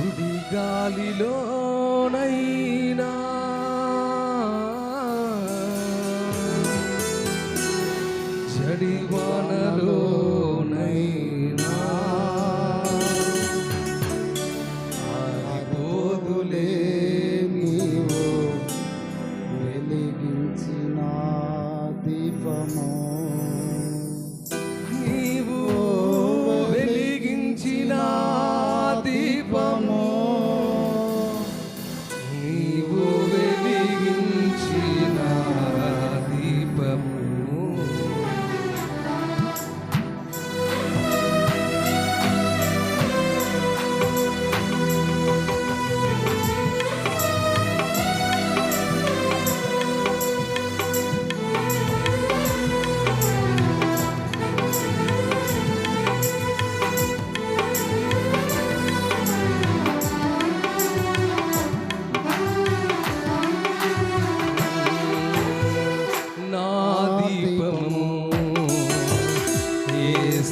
సుడి గాలిలోనైనా. జడివానలోనైనా.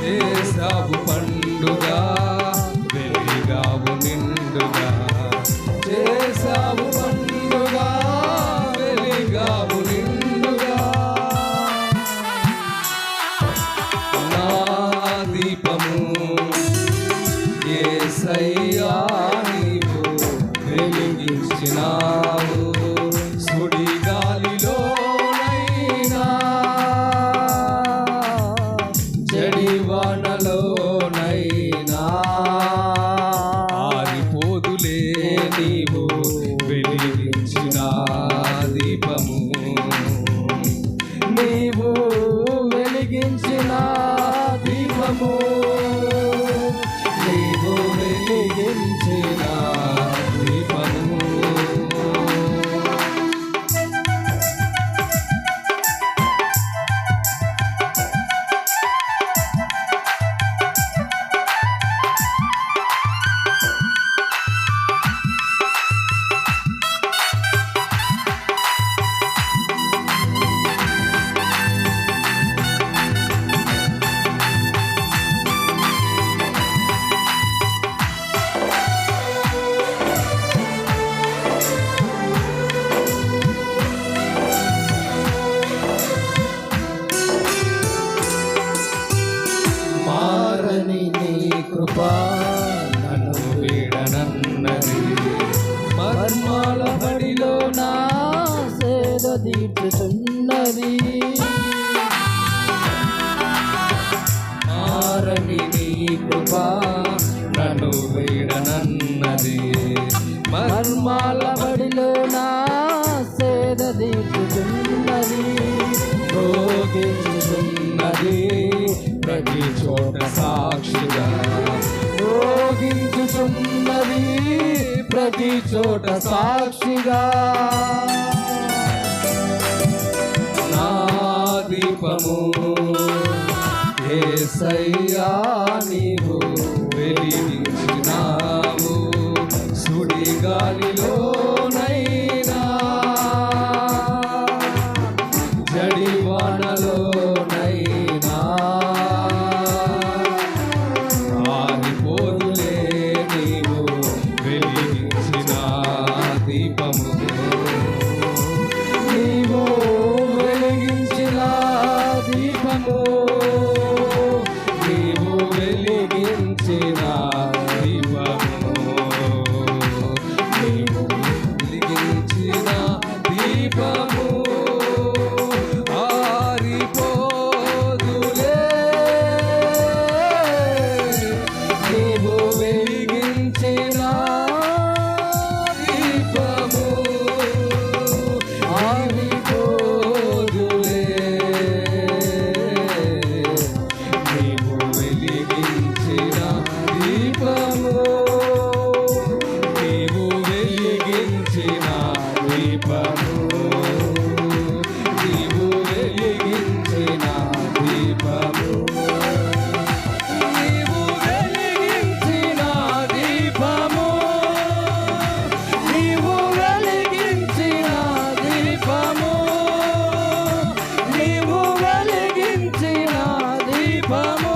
చేసావు పండుగ. కృప నన్ను వీడనన్నది మర్మాల బడిలో నా సేద తీర్చుచున్నది మారని నీ కృప నన్ను వీడనన్నది. మర్మాల బడిలో నా సేద తీర్చుచున్నది ప్రతి చోట సాక్షిగా. శోభించుతున్నది ప్రతి చోట సాక్షిగా. నా దీపము ఏ సయ్య Oh, Vamos!